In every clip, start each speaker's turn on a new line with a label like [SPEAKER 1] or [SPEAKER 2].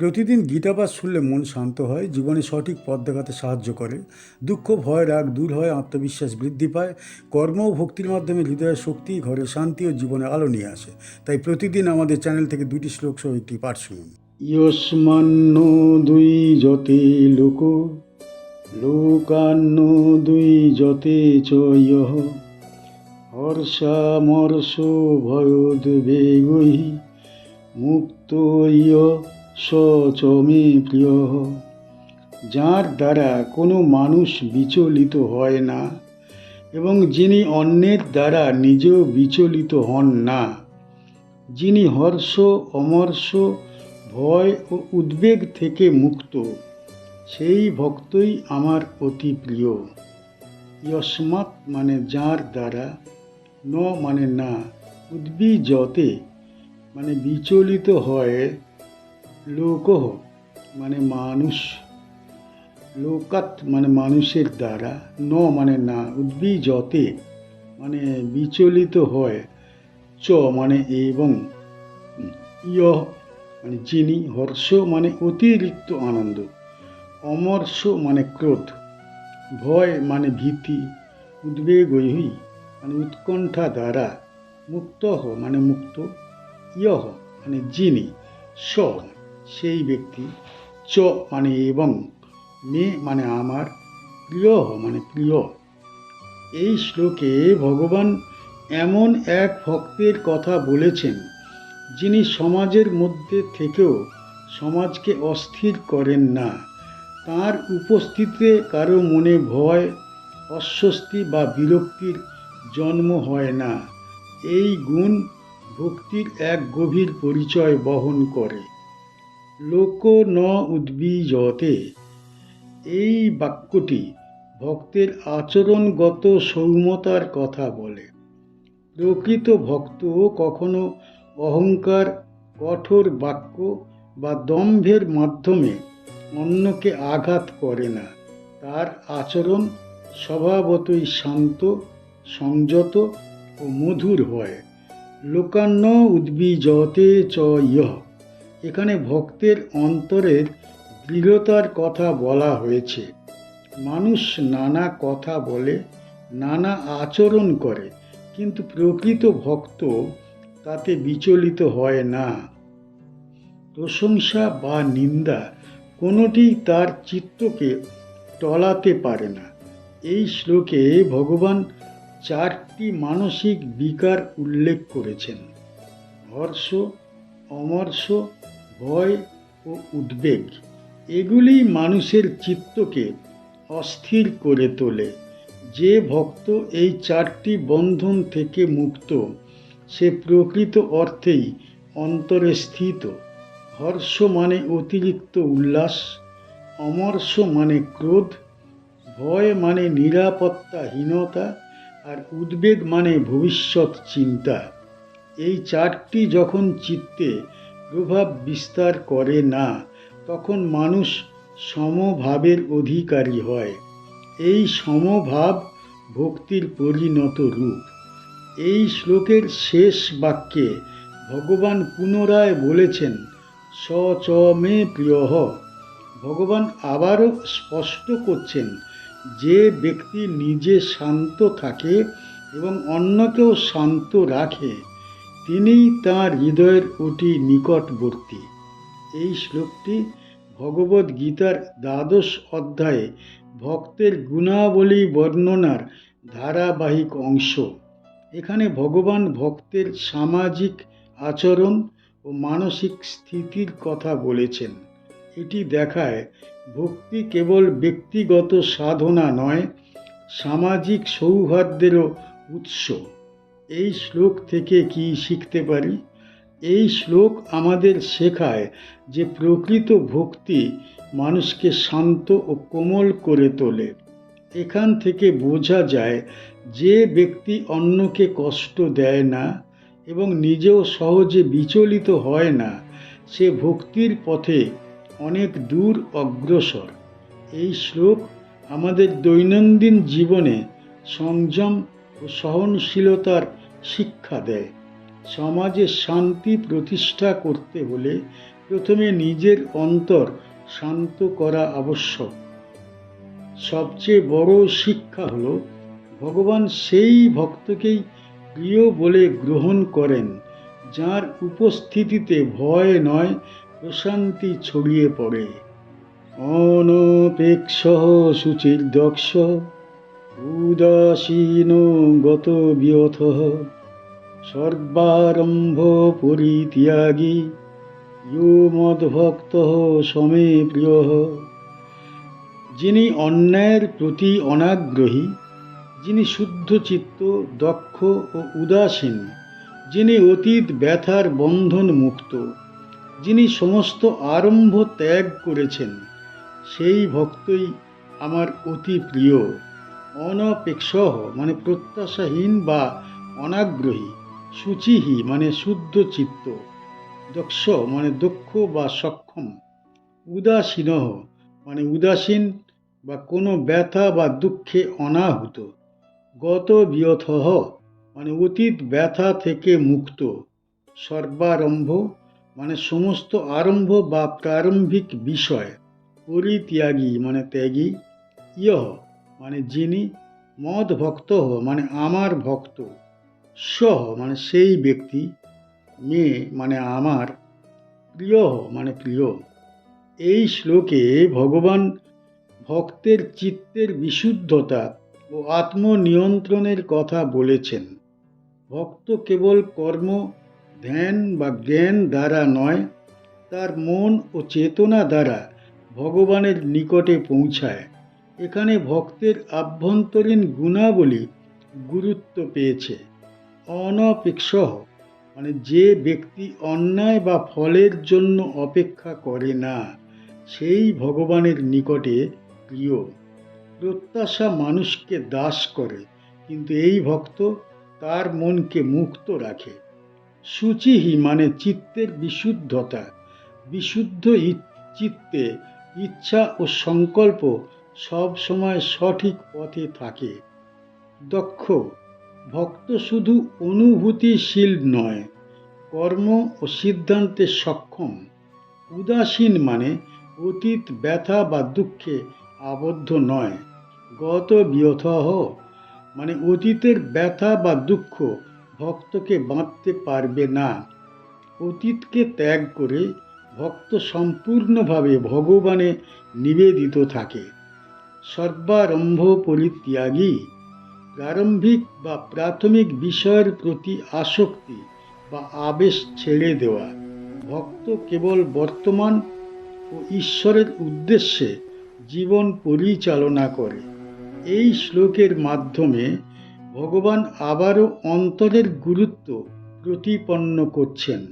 [SPEAKER 1] প্রতিদিন গীতাপাঠ শুনলে মন শান্ত হয়, জীবনে সঠিক পথ দেখাতে সাহায্য করে। দুঃখ, ভয়, রাগ দূর হয়, আত্মবিশ্বাস বৃদ্ধি পায়। কর্ম ও ভক্তির মাধ্যমে হৃদয়ের শক্তি, ঘরে শান্তি ও জীবনে আলো নিয়ে আসে। তাই প্রতিদিন আমাদের চ্যানেল থেকে দুটি শ্লোক সহ একটি পাঠ শুনুন। দুই যতে লোক, লোকান্ন দুই যতে চ ইয়ঃ। হর্ষামর্ষ ভয়োদ্বেগৈ, মুক্ত ইয়। স চ প্রিয়, যার দ্বারা কোনো মানুষ বিচলিত হয় না এবং যিনি অন্যের দ্বারা নিজেও বিচলিত হন না, যিনি হর্ষ, অমর্ষ, ভয় ও উদ্বেগ থেকে মুক্ত, সেই ভক্তই আমার অতি প্রিয়। ইয়স্মাৎ মানে যার দ্বারা, ন মানে না উদ্বিজতে মানে বিচলিত হয় লোকহ মানে মানুষ। লোকাত মানে মানুষের দ্বারা, ন মানে না উদ্বিজতে মানে বিচলিত হয়। চ মানে এবং, ইয় মানে যিনি, হর্ষ মানে অতিরিক্ত আনন্দ। অমর্ষ মানে ক্রোধ। ভয় মানে ভীতি। উদ্বেগই মানে উৎকণ্ঠা দ্বারা। মুক্ত মানে মুক্ত। ইয়হ মানে যিনি স সেই ব্যক্তি চ মানে এবং মে মানে আমার প্রিয় মানে প্রিয়। এই শ্লোকে ভগবান এমন এক ভক্তের কথা বলেছেন, যিনি সমাজের মধ্যে থেকেও সমাজকে অস্থির করেন না। তার উপস্থিতিতে কারও মনে ভয়, অস্বস্তি বা বিরক্তির জন্ম হয় না। এই গুণ ভক্তির এক গভীর পরিচয় বহন করে। লোক ন উদ্বিজতে। এই বাক্যটি ভক্তের আচরণগত সৌমতার কথা বলে। প্রকৃত ভক্ত কখনো অহংকার, কঠোর বাক্য বা দম্ভের মাধ্যমে অন্যকে আঘাত করে না। তার আচরণ স্বভাবতই শান্ত, সংযত ও মধুর হয়। লোকান্ন উদ্বিজতে চ ইহ। এখানে ভক্তের অন্তরের দৃঢ়তার কথা বলা হয়েছে। মানুষ নানা কথা বলে, নানা আচরণ করে, কিন্তু প্রকৃত ভক্ত তাতে বিচলিত হয় না। প্রশংসা বা নিন্দা কোনোটি তার চিত্তকে টলাতে পারে না। এই শ্লোকে ভগবান চারটি মানসিক বিকার উল্লেখ করেছেন। হর্ষ, অমর্ষ ভয় ও উদ্বেগ এগুলি মানুষের চিত্তকে অস্থির করে তোলে। যে ভক্ত এই চারটি বন্ধন থেকে মুক্ত, সে প্রকৃত অর্থেই অন্তরে স্থিত। হর্ষ মানে অতিরিক্ত উল্লাস, অমর্ষ মানে ক্রোধ, ভয় মানে নিরাপত্তাহীনতা, আর উদ্বেগ মানে ভবিষ্যৎ চিন্তা। এই চারটি যখন চিত্তে প্রভাব বিস্তার করে না, তখন মানুষ সমভাবের অধিকারী হয়। এই সমভাব ভক্তির পরিণত রূপ। এই শ্লোকের শেষ বাক্যে ভগবান পুনরায় বলেছেন, স, চ, মে, প্রিয়। ভগবান আবারও স্পষ্ট করছেন, যে ব্যক্তি নিজে শান্ত থাকে এবং অন্যকেও শান্ত রাখে তিনিই তাঁর হৃদয়ের অতি নিকটবর্তী। এই শ্লোকটি ভগবদ গীতার দ্বাদশ অধ্যায়ে ভক্তের গুণাবলী বর্ণনার ধারাবাহিক অংশ। এখানে ভগবান ভক্তের সামাজিক আচরণ ও মানসিক স্থিতির কথা বলেছেন। এটি দেখায় ভক্তি কেবল ব্যক্তিগত সাধনা নয়, সামাজিক সৌহার্দ্যেরও উৎস। এই শ্লোক থেকে কি শিখতে পারি? এই শ্লোক আমাদের শেখায় যে প্রকৃত ভক্তি মানুষকে শান্ত ও কোমল করে তোলে। এখান থেকে বোঝা যায় যে ব্যক্তি অন্যকে কষ্ট দেয় না এবং নিজেও সহজে বিচলিত হয় না, সে ভক্তির পথে অনেক দূর অগ্রসর। এই শ্লোক আমাদের দৈনন্দিন জীবনে সংযম ও সহনশীলতার শিক্ষা দেয়। সমাজে শান্তি প্রতিষ্ঠা করতে হলে প্রথমে নিজের অন্তর শান্ত করা আবশ্যক। সবচেয়ে বড় শিক্ষা হল, ভগবান সেই ভক্তকেই প্রিয় বলে গ্রহণ করেন, যার উপস্থিতিতে ভয় নয়, প্রশান্তি ছড়িয়ে পড়ে। অনপেক্ষ শুচির দক্ষ উদাসীন গত বিয়থ, সর্বারম্ভ পরিত্যাগী ইয়ো মদ্ভক্ত সমে প্রিয়। যিনি অন্যায়ের প্রতি অনাগ্রহী, যিনি শুদ্ধ চিত্ত, দক্ষ ও উদাসীন, যিনি অতীত ব্যথার বন্ধন মুক্ত, যিনি সমস্ত আরম্ভ ত্যাগ করেছেন, সেই ভক্তই আমার অতি প্রিয়। অনপেক্ষ মানে প্রত্যাশাহীন বা অনাগ্রহী, শুচিহী মানে শুদ্ধ চিত্ত, দক্ষ মানে দক্ষ বা সক্ষম উদাসীন মানে উদাসীন বা কোনো ব্যথা বা দুঃখে অনাহুত, গত বিয়থ মানে অতীত ব্যথা থেকে মুক্ত, সর্বারম্ভ মানে সমস্ত আরম্ভ বা প্রারম্ভিক বিষয়, পরিত্যাগী মানে ত্যাগী, ইয়হ মানে যিনি মদ ভক্ত মানে আমার ভক্ত সহ মানে সেই ব্যক্তি, মেয়ে মানে আমার প্রিয় মানে প্রিয়। এই শ্লোকে ভগবান ভক্তের চিত্তের বিশুদ্ধতা ও আত্মনিয়ন্ত্রণের কথা বলেছেন। ভক্ত কেবল কর্ম, ধ্যান বা জ্ঞান দ্বারা নয়, তার মন ও চেতনা দ্বারা ভগবানের নিকটে পৌঁছায়। এখানে ভক্তের আভ্যন্তরীণ গুণাবলী গুরুত্ব পেয়েছে। অনপেক্ষ মানে যে ব্যক্তি অন্যায় বা ফলের জন্য অপেক্ষা করে না, সেই ভগবানের নিকটে প্রিয়। প্রত্যাশা মানুষকে দাস করে, কিন্তু এই ভক্ত তার মনকে মুক্ত রাখে। সুচিহি মানে চিত্তের বিশুদ্ধতা, বিশুদ্ধ চিত্তে ইচ্ছা ও সংকল্প সব সময় সঠিক পথে থাকে। দক্ষ, ভক্ত শুধু অনুভূতিশীল নয়, কর্ম ও সিদ্ধান্তে সক্ষম। উদাসীন মানে অতীত ব্যথা বা দুঃখে আবদ্ধ নয়। গত বিয়থহ মানে অতীতের ব্যথা বা দুঃখ ভক্তকে বাঁধতে পারবে না। অতীতকে ত্যাগ করে ভক্ত সম্পূর্ণভাবে ভগবানে নিবেদিত থাকে। সর্বারম্ভ পরিত্যাগী প্রারম্ভিক বা প্রাথমিক বিষয়ের প্রতি আসক্তি বা আবেশ ছেড়ে দেওয়া। ভক্ত কেবল বর্তমান ও ঈশ্বরের উদ্দেশ্যে জীবন পরিচালনা করে। এই শ্লোকের মাধ্যমে ভগবান আবারও অন্তরের গুরুত্ব প্রতিপন্ন করছেন।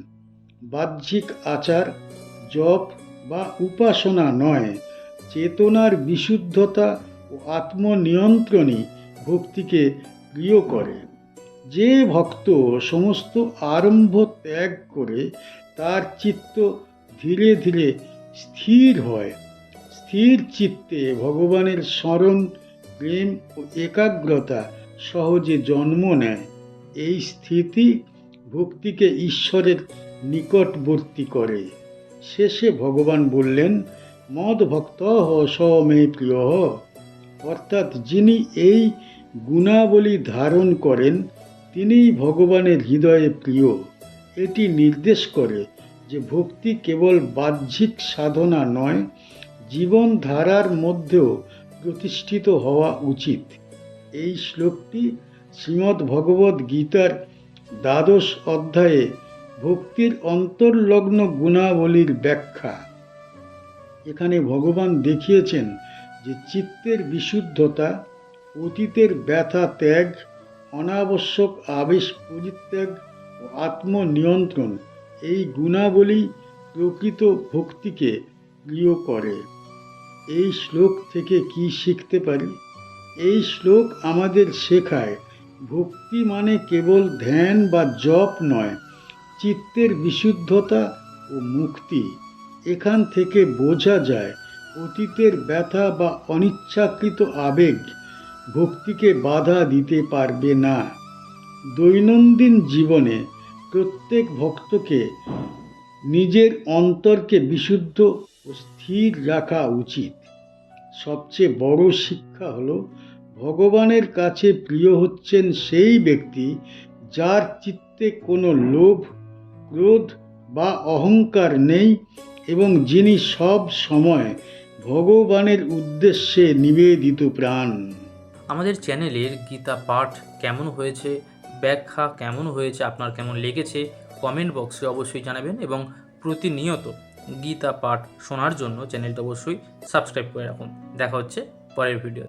[SPEAKER 1] বাহ্যিক আচার, জপ বা উপাসনা নয় চেতনার বিশুদ্ধতা ও আত্মনিয়ন্ত্রণই ভক্তিকে প্রিয় করে। যে ভক্ত সমস্ত আরম্ভ ত্যাগ করে, তার চিত্ত ধীরে ধীরে স্থির হয়। স্থির চিত্তে ভগবানের স্মরণ, প্রেম ও একাগ্রতা সহজে জন্ম নেয়। এই স্থিতি ভক্তিকে ঈশ্বরের নিকটবর্তী করে। শেষে ভগবান বললেন মদ ভক্ত স মে প্রিয়। অর্থাৎ যিনি এই গুণাবলী ধারণ করেন, তিনিই ভগবানের হৃদয়ে প্রিয়। এটি নির্দেশ করে যে ভক্তি কেবল বাহ্যিক সাধনা নয়, জীবনধারার মধ্যেও প্রতিষ্ঠিত হওয়া উচিত। এই শ্লোকটি শ্রীমদ্ ভগবদ গীতার দ্বাদশ অধ্যায়ে ভক্তির অন্তর্লগ্ন গুণাবলীর ব্যাখ্যা। এখানে ভগবান দেখিয়েছেন যে চিত্তের বিশুদ্ধতা, অতীতের ব্যথা ত্যাগ, অনাবশ্যক আবেশ পরিত্যাগ ও আত্মনিয়ন্ত্রণ এই গুণাবলী প্রকৃত ভক্তিকে প্রিয় করে। এই শ্লোক থেকে কি শিখতে পারি? এই শ্লোক আমাদের শেখায়, ভক্তি মানে কেবল ধ্যান বা জপ নয়, চিত্তের বিশুদ্ধতা ও মুক্তি। এখান থেকে বোঝা যায়, অতীতের ব্যথা বা অনিচ্ছাকৃত আবেগ ভক্তিকে বাধা দিতে পারবে না। দৈনন্দিন জীবনে প্রত্যেক ভক্তকে নিজের অন্তরকে বিশুদ্ধ ও স্থির রাখা উচিত। সবচেয়ে বড় শিক্ষা হলো, ভগবানের কাছে প্রিয় হচ্ছেন সেই ব্যক্তি যার চিত্তে কোনো লোভ, ক্রোধ বা অহংকার নেই এবং যিনি সব সময় ভগবানের উদ্দেশ্যে নিবেদিত প্রাণ।
[SPEAKER 2] আমাদের চ্যানেলের গীতা পাঠ কেমন হয়েছে, ব্যাখ্যা কেমন হয়েছে, আপনার কেমন লেগেছে কমেন্ট বক্সে অবশ্যই জানাবেন এবং প্রতিনিয়ত গীতা পাঠ শোনার জন্য চ্যানেলটা অবশ্যই সাবস্ক্রাইব করে রাখুন। দেখা হচ্ছে পরের ভিডিও